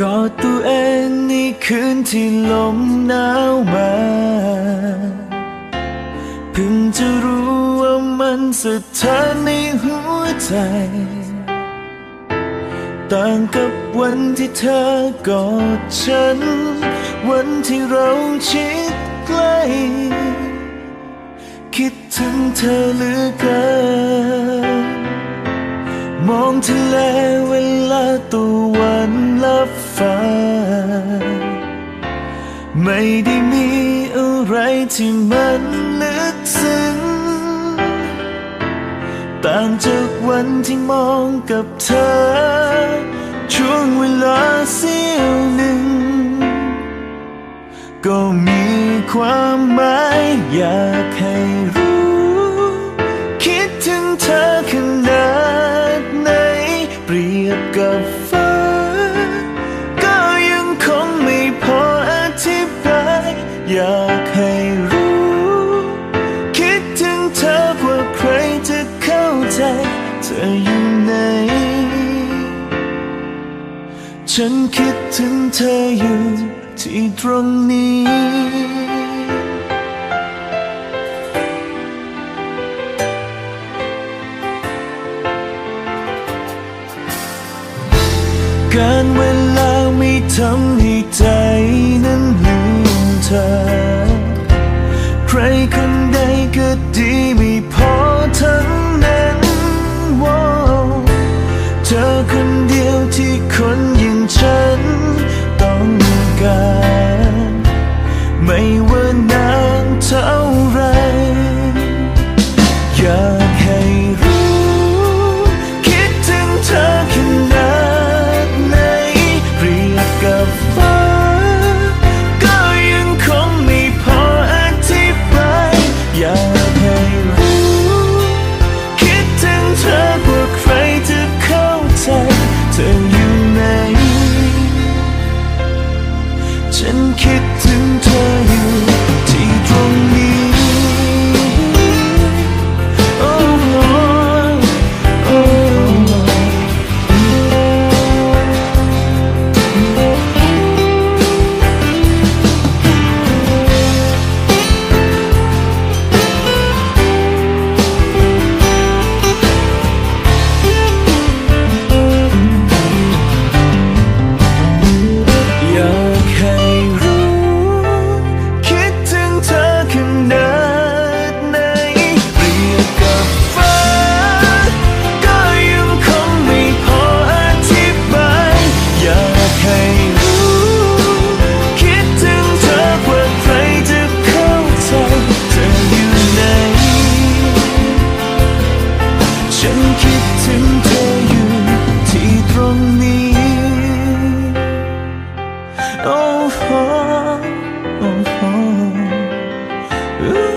กอดตัวเองในคืนที่ลมหนาวมาเพิ่งจะรู้ว่ามันสะท้านในหัวใจ ต่างกับวันที่เธอกอดฉัน วันที่เราชิดใกล้คิดถึงเธอเหลือเกินมองทะเลเวลาตะวัับฟ้าไม่ได้มีอะไรที่มันลึกซึ้งต่างจากวันที่มองกับเธอ ช่วงเวลาเสี้ยวหนึ่ง ก็มีความหมายอยากให้รู้ คิดถึงเธอขนาดไหน เปรียบกับฟ้า ใจเธออยู่ไหน ฉันคิดถึงเธออยู่ที่ตรงนี้การเวลาไม่ทำให้ใจนั้น ไม่ว่านานเท่าไร อยากให้รู้ คิดถึงเธอขนาดไหนเรียบกับฟ้า ก็ยังคงไม่พออธิบายอยากให้รู้ คิดถึงเธอกว่าใครจะเข้าใจ เธออยู่ไหน ฉันคิดถึงเธอ Ooh.